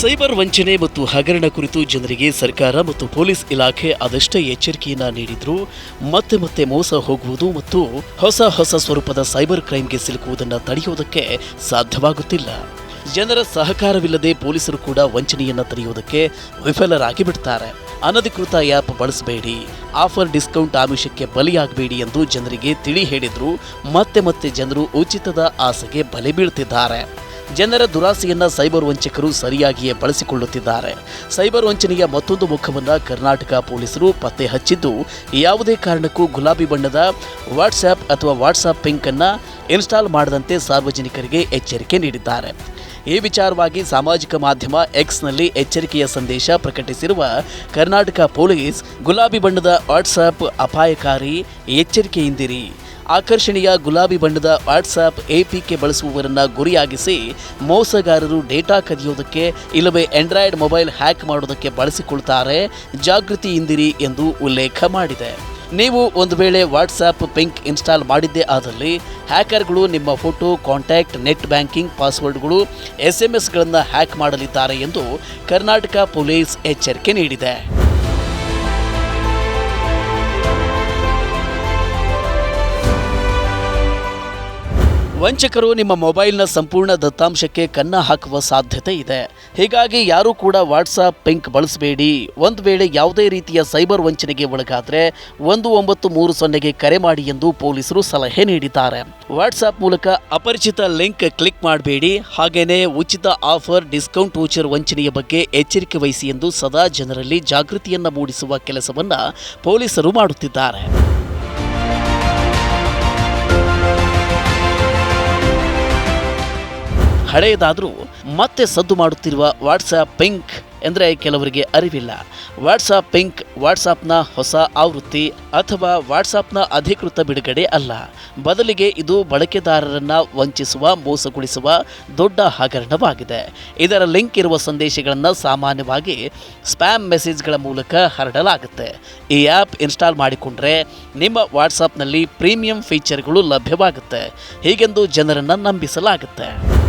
Cyber ವಂಚನೆ ಮತ್ತು ಹಗರಣ ಕುರಿತು ಜನರಿಗೆ ಸರ್ಕಾರ ಮತ್ತು ಪೊಲೀಸ್ ಇಲಾಖೆ ಅದಷ್ಟೇ ಎಚ್ಚರಿಕೆಯನ್ನು ನೀಡಿದ್ರು. ಮತ್ತೆ ಮತ್ತೆ ಮೋಸ ಹೋಗುವುದು ಮತ್ತು ಹೊಸ ಹೊಸ ಸ್ವರೂಪದ ಸೈಬರ್ ಕ್ರೈಮ್ಗೆ ಸಿಲುಕುವುದನ್ನು ತಡೆಯುವುದಕ್ಕೆ ಸಾಧ್ಯವಾಗುತ್ತಿಲ್ಲ. ಜನರ ಸಹಕಾರವಿಲ್ಲದೆ ಪೊಲೀಸರು ಕೂಡ ವಂಚನೆಯನ್ನ ತಡೆಯುವುದಕ್ಕೆ ವಿಫಲರಾಗಿ ಬಿಡ್ತಾರೆ. ಅನಧಿಕೃತ ಆ್ಯಪ್ ಬಳಸಬೇಡಿ. ಆಫರ್ ಡಿಸ್ಕೌಂಟ್ ಆಮಿಷಕ್ಕೆ ಬಲಿಯಾಗಬೇಡಿ ಎಂದು ಜನರಿಗೆ ತಿಳಿ ಹೇಳಿದ್ರು. ಮತ್ತೆ ಮತ್ತೆ ಜನರು ಉಚಿತದ ಆಸೆಗೆ ಬಲೆ ಬೀಳ್ತಿದ್ದಾರೆ. ಜನರ ದುರಾಸೆಯನ್ನ ಸೈಬರ್ ವಂಚಕರು ಸರಿಯಾಗಿಯೇ ಬಳಸಿಕೊಳ್ಳುತ್ತಿದ್ದಾರೆ. ಸೈಬರ್ ವಂಚನೆಯ ಮತ್ತೊಂದು ಮುಖವನ್ನ ಕರ್ನಾಟಕ ಪೊಲೀಸರು ಪತ್ತೆ ಹಚ್ಚಿದ್ದು, ಯಾವುದೇ ಕಾರಣಕ್ಕೂ ಗುಲಾಬಿ ಬಣ್ಣದ ವಾಟ್ಸ್ಆ್ಯಪ್ ಅಥವಾ ವಾಟ್ಸಾಪ್ ಪಿಂಕ್ ಅನ್ನ ಇನ್ಸ್ಟಾಲ್ ಮಾಡದಂತೆ ಸಾರ್ವಜನಿಕರಿಗೆ ಎಚ್ಚರಿಕೆ ನೀಡಿದ್ದಾರೆ. ಈ ವಿಚಾರವಾಗಿ ಸಾಮಾಜಿಕ ಮಾಧ್ಯಮ ಎಕ್ಸ್ನಲ್ಲಿ ಎಚ್ಚರಿಕೆಯ ಸಂದೇಶ ಪ್ರಕಟಿಸಿರುವ ಕರ್ನಾಟಕ ಪೊಲೀಸ್, ಗುಲಾಬಿ ಬಣ್ಣದ ವಾಟ್ಸಾಪ್ ಅಪಾಯಕಾರಿ ಎಚ್ಚರಿಕೆಯಿಂದಿರಿ. ಆಕರ್ಷಣೀಯ ಗುಲಾಬಿ ಬಣ್ಣದ ವಾಟ್ಸಾಪ್ ಎಪಿಕೆ ಬಳಸುವವರನ್ನ ಗುರಿಯಾಗಿಸಿ ಮೋಸಗಾರರು ಡೇಟಾ ಕದಿಯೋದಕ್ಕೆ ಇಲ್ಲವೇ ಆಂಡ್ರಾಯ್ಡ್ ಮೊಬೈಲ್ ಹ್ಯಾಕ್ ಮಾಡೋದಕ್ಕೆ ಬಳಸಿಕೊಳ್ತಾರೆ. ಜಾಗೃತಿಯಿಂದಿರಿ ಎಂದು ಉಲ್ಲೇಖ ಮಾಡಿದೆ. ನೀವು ಒಂದು ವೇಳೆ ವಾಟ್ಸಾಪ್ ಪಿಂಕ್ ಇನ್ಸ್ಟಾಲ್ ಮಾಡಿದ್ದೇ ಆದಲ್ಲಿ ಹ್ಯಾಕರ್ಗಳು ನಿಮ್ಮ ಫೋಟೋ ಕಾಂಟ್ಯಾಕ್ಟ್ ನೆಟ್ ಬ್ಯಾಂಕಿಂಗ್ ಪಾಸ್ವರ್ಡ್ಗಳು ಎಸ್ ಎಂ ಎಸ್ಗಳನ್ನು ಹ್ಯಾಕ್ ಮಾಡಲಿದ್ದಾರೆ ಎಂದು ಕರ್ನಾಟಕ ಪೊಲೀಸ್ ಎಚ್ಚರಿಕೆ ನೀಡಿದೆ. ವಂಚಕರು ನಿಮ್ಮ ಮೊಬೈಲ್ನ ಸಂಪೂರ್ಣ ದತ್ತಾಂಶಕ್ಕೆ ಕನ್ನ ಹಾಕುವ ಸಾಧ್ಯತೆ ಇದೆ. ಹೀಗಾಗಿ ಯಾರೂ ಕೂಡ ವಾಟ್ಸಾಪ್ ಪಿಂಕ್ ಬಳಸಬೇಡಿ. ಒಂದು ವೇಳೆ ಯಾವುದೇ ರೀತಿಯ ಸೈಬರ್ ವಂಚನೆಗೆ ಒಳಗಾದರೆ ಒಂದು ಒಂಬತ್ತು ಮೂರು ಸೊನ್ನೆಗೆ ಕರೆ ಮಾಡಿ ಎಂದು ಪೊಲೀಸರು ಸಲಹೆ ನೀಡಿದ್ದಾರೆ. ವಾಟ್ಸಾಪ್ ಮೂಲಕ ಅಪರಿಚಿತ ಲಿಂಕ್ ಕ್ಲಿಕ್ ಮಾಡಬೇಡಿ. ಹಾಗೆಯೇ ಉಚಿತ ಆಫರ್, ಡಿಸ್ಕೌಂಟ್ ವೋಚರ್ ವಂಚನೆಯ ಬಗ್ಗೆ ಎಚ್ಚರಿಕೆ ವಹಿಸಿ ಎಂದು ಸದಾ ಜನರಲ್ಲಿ ಜಾಗೃತಿಯನ್ನು ಮೂಡಿಸುವ ಕೆಲಸವನ್ನು ಪೊಲೀಸರು ಮಾಡುತ್ತಿದ್ದಾರೆ. ಹಳೆಯದಾದರೂ ಮತ್ತೆ ಸದ್ದು ಮಾಡುತ್ತಿರುವ ವಾಟ್ಸಾಪ್ ಪಿಂಕ್ ಎಂದರೆ ಕೆಲವರಿಗೆ ಅರಿವಿಲ್ಲ. ವಾಟ್ಸಾಪ್ ಪಿಂಕ್ ವಾಟ್ಸಾಪ್ನ ಹೊಸ ಆವೃತ್ತಿ ಅಥವಾ ವಾಟ್ಸಾಪ್ನ ಅಧಿಕೃತ ಬಿಡುಗಡೆ ಅಲ್ಲ. ಬದಲಿಗೆ ಇದು ಬಳಕೆದಾರರನ್ನು ವಂಚಿಸುವ, ಮೋಸಗೊಳಿಸುವ ದೊಡ್ಡ ಹಗರಣವಾಗಿದೆ. ಇದರ ಲಿಂಕ್ ಇರುವ ಸಂದೇಶಗಳನ್ನು ಸಾಮಾನ್ಯವಾಗಿ ಸ್ಪ್ಯಾಮ್ ಮೆಸೇಜ್ಗಳ ಮೂಲಕ ಹರಡಲಾಗುತ್ತೆ. ಈ ಆ್ಯಪ್ ಇನ್ಸ್ಟಾಲ್ ಮಾಡಿಕೊಂಡ್ರೆ ನಿಮ್ಮ ವಾಟ್ಸಾಪ್ನಲ್ಲಿ ಪ್ರೀಮಿಯಂ ಫೀಚರ್ಗಳು ಲಭ್ಯವಾಗುತ್ತೆ. ಹೀಗೆಂದು ಜನರನ್ನು ನಂಬಿಸಲಾಗುತ್ತೆ.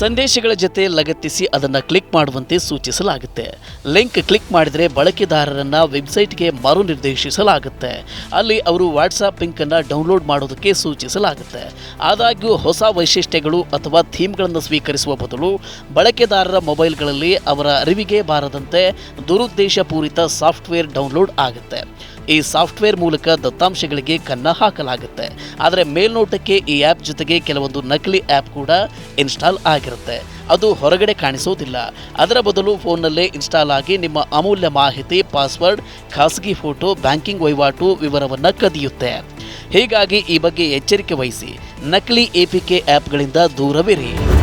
ಸಂದೇಶಗಳ ಜೊತೆ ಲಗತ್ತಿಸಿ ಅದನ್ನು ಕ್ಲಿಕ್ ಮಾಡುವಂತೆ ಸೂಚಿಸಲಾಗುತ್ತೆ. ಲಿಂಕ್ ಕ್ಲಿಕ್ ಮಾಡಿದರೆ ಬಳಕೆದಾರರನ್ನು ವೆಬ್ಸೈಟ್ಗೆ ಮರು ನಿರ್ದೇಶಿಸಲಾಗುತ್ತೆ ಅಲ್ಲಿ ಅವರು ವಾಟ್ಸಾಪ್ ಲಿಂಕನ್ನು ಡೌನ್ಲೋಡ್ ಮಾಡೋದಕ್ಕೆ ಸೂಚಿಸಲಾಗುತ್ತೆ. ಆದಾಗ್ಯೂ ಹೊಸ ವೈಶಿಷ್ಟ್ಯಗಳು ಅಥವಾ ಥೀಮ್ಗಳನ್ನು ಸ್ವೀಕರಿಸುವ ಬದಲು ಬಳಕೆದಾರರ ಮೊಬೈಲ್ಗಳಲ್ಲಿ ಅವರ ಅರಿವಿಗೆ ಬಾರದಂತೆ ದುರುದ್ದೇಶಪೂರಿತ ಸಾಫ್ಟ್ವೇರ್ ಡೌನ್ಲೋಡ್ ಆಗುತ್ತೆ. ಈ ಸಾಫ್ಟ್ವೇರ್ ಮೂಲಕ ದತ್ತಾಂಶಗಳಿಗೆ ಕನ್ನ ಹಾಕಲಾಗುತ್ತೆ. ಆದರೆ ಮೇಲ್ನೋಟಕ್ಕೆ ಈ ಆ್ಯಪ್ ಜೊತೆಗೆ ಕೆಲವೊಂದು ನಕಲಿ ಆ್ಯಪ್ ಕೂಡ ಇನ್ಸ್ಟಾಲ್ ಆಗಿರುತ್ತೆ. ಅದು ಹೊರಗಡೆ ಕಾಣಿಸೋದಿಲ್ಲ. ಅದರ ಬದಲು ಫೋನ್ನಲ್ಲೇ ಇನ್ಸ್ಟಾಲ್ ಆಗಿ ನಿಮ್ಮ ಅಮೂಲ್ಯ ಮಾಹಿತಿ, ಪಾಸ್ವರ್ಡ್, ಖಾಸಗಿ ಫೋಟೋ, ಬ್ಯಾಂಕಿಂಗ್ ವಹಿವಾಟು ವಿವರವನ್ನು ಕದಿಯುತ್ತೆ. ಹೀಗಾಗಿ ಈ ಬಗ್ಗೆ ಎಚ್ಚರಿಕೆ ವಹಿಸಿ. ನಕಲಿ ಎಪಿಕೆ ಆ್ಯಪ್ಗಳಿಂದ ದೂರವಿರಿ.